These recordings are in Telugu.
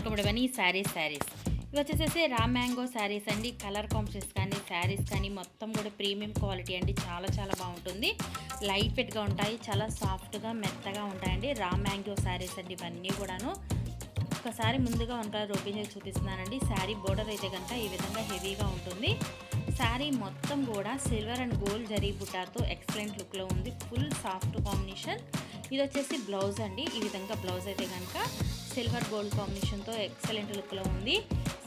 దొరకబడవని శారీస్ శారీస్ ఇవి వచ్చేసేసి రా మ్యాంగో శారీస్ అండి. కలర్ కాంప్షన్స్ కానీ శారీస్ కానీ మొత్తం కూడా ప్రీమియం క్వాలిటీ అండి. చాలా చాలా బాగుంటుంది. లైట్ వెయిట్గా ఉంటాయి. చాలా సాఫ్ట్గా మెత్తగా ఉంటాయండి. రా మ్యాంగో శారీస్ అండి ఇవన్నీ కూడాను. ఒకసారి ముందుగా వన్ కలర్ చూపిస్తున్నానండి. శారీ బోర్డర్ అయితే కనుక ఈ విధంగా హెవీగా ఉంటుంది. శారీ మొత్తం కూడా సిల్వర్ అండ్ గోల్డ్ జరీ బుట్టాతో ఎక్సలెంట్ లుక్లో ఉంది. ఫుల్ సాఫ్ట్ కాంబినేషన్ ఇది వచ్చేసి బ్లౌజ్ అండి. ఈ విధంగా బ్లౌజ్ అయితే కనుక సిల్వర్ గోల్డ్ కాంబినేషన్తో ఎక్సలెంట్ లుక్లో ఉంది.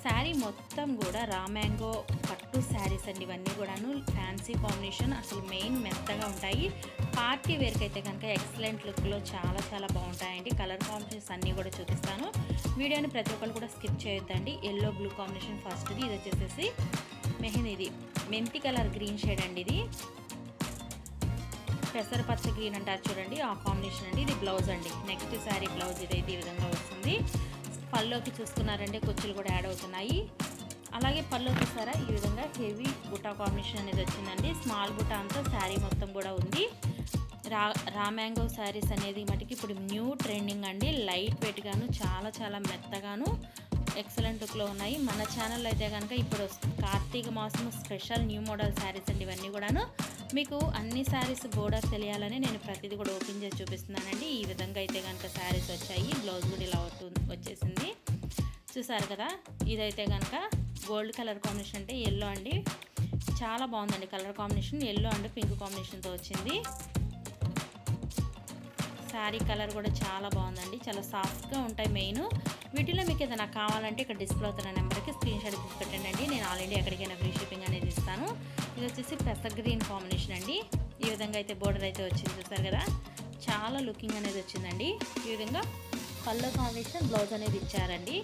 శారీ మొత్తం కూడా రా మ్యాంగో పట్టు శారీస్ అండి. ఇవన్నీ కూడాను ఫ్యాన్సీ కాంబినేషన్ అసలు మెయిన్ మెత్తగా ఉంటాయి. పార్టీ వేర్కి అయితే కనుక ఎక్సలెంట్ లుక్లో చాలా చాలా బాగుంటాయండి. కలర్ కాంబినేషన్స్ అన్నీ కూడా చూపిస్తాను. వీడియోని ప్రతి ఒక్కరు కూడా స్కిప్ చేయొద్దండి. ఎల్లో బ్లూ కాంబినేషన్ ఫస్ట్ది. ఇది వచ్చేసేసి మెహందీది. మెంతి కలర్ గ్రీన్ షేడ్ అండి ఇది. పెసర పచ్చ గ్రీన్ అంటారు చూడండి. ఆ కాంబినేషన్ అండి. ఇది బ్లౌజ్ అండి. నెక్స్ట్ శారీ బ్లౌజ్ ఇదైతే ఈ విధంగా వస్తుంది. పల్లోకి చూసుకున్నారంటే కుచ్చులు కూడా యాడ్ అవుతున్నాయి. అలాగే పళ్ళు చూసారా ఈ విధంగా హెవీ బుటా కాంబినేషన్ అనేది వచ్చిందండి. స్మాల్ బుటా అంతా శారీ మొత్తం కూడా ఉంది. రా రా మ్యాంగో శారీస్ అనేది మటుకి ఇప్పుడు న్యూ ట్రెండింగ్ అండి. లైట్ వెయిట్గాను చాలా చాలా మెత్తగాను. ఎక్సలెంట్ లుక్లో ఉన్నాయి. మన ఛానల్ అయితే కనుక ఇప్పుడు కార్తీక మాసం స్పెషల్ న్యూ మోడల్ శారీస్ అండి ఇవన్నీ కూడాను. మీకు అన్ని శారీస్ బోర్డర్ తెలియాలని నేను ప్రతిదీ కూడా ఓపెన్ చేసి చూపిస్తున్నానండి. ఈ విధంగా అయితే కనుక శారీస్ వచ్చాయి. బ్లౌజ్ కూడా ఇలా అవుతుంది వచ్చేసింది. చూసారు కదా? ఇదైతే కనుక గోల్డ్ కలర్ కాంబినేషన్ అంటే ఎల్లో అండి. చాలా బాగుందండి colour combination. Yellow and pink కాంబినేషన్తో వచ్చింది. శారీ కలర్ కూడా చాలా బాగుందండి. చాలా సాఫ్ట్గా ఉంటాయి మెయిన్. వీటిలో మీకు ఏదైనా కావాలంటే ఇక్కడ డిస్ప్లే అవుతున్న నెంబర్కి స్క్రీన్ షాట్ తీసుకెట్టండి నేను ఆల్రెడీ ఎక్కడికైనా ఫ్రీ షిప్పింగ్ అనేది ఇస్తాను. ఇది వచ్చేసి పెద్ద గ్రీన్ కాంబినేషన్ అండి. ఈ విధంగా అయితే బోర్డర్ అయితే వచ్చింది చూసారు కదా? చాలా లుకింగ్ అనేది వచ్చిందండి. ఈ విధంగా పళ్ళు కాంబినేషన్ బ్లౌజ్ అనేది ఇచ్చారండి.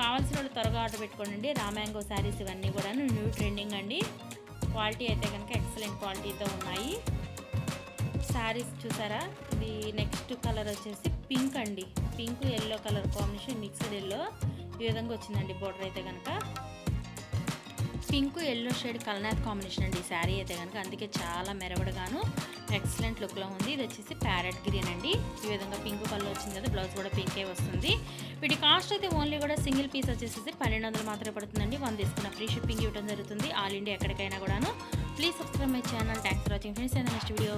కావాల్సిన వాళ్ళు త్వరగా ఆర్డర్ పెట్టుకోండి. రామ్యాంగో శారీస్ ఇవన్నీ కూడా న్యూ ట్రెండింగ్ అండి. క్వాలిటీ అయితే కనుక ఎక్సలెంట్ క్వాలిటీతో ఉన్నాయి. శారీస్ చూసారా? ఇది నెక్స్ట్ కలర్ వచ్చేసి పింక్ అండి. Pink yellow colour combination mixed yellow ఈ విధంగా వచ్చిందండి బోర్డర్ అయితే కనుక పింక్ ఎల్లో షేడ్ కలనాథ్ కాంబినేషన్ అండి. ఈ శారీ అయితే కనుక అందుకే చాలా మెరవడగాను. ఎక్సలెంట్ లుక్లో ఉంది. ఇది వచ్చేసి ప్యారెట్ గ్రీన్ అండి. ఈ విధంగా పింక్ కలర్ వచ్చింది కదా బ్లౌజ్ కూడా పింకే వస్తుంది. వీటి కాస్ట్ అయితే ఓన్లీ కూడా సింగిల్ పీస్ వచ్చేసి పన్నెండు వందలు మాత్రమే పడుతుందండి. వన్ తీసుకున్న ఫ్రీ షిప్పింగ్ ఇవ్వడం జరుగుతుంది. ఆల్ ఇండియా ఎక్కడికైనా కూడాను. Please subscribe my channel thanks for watching friends next video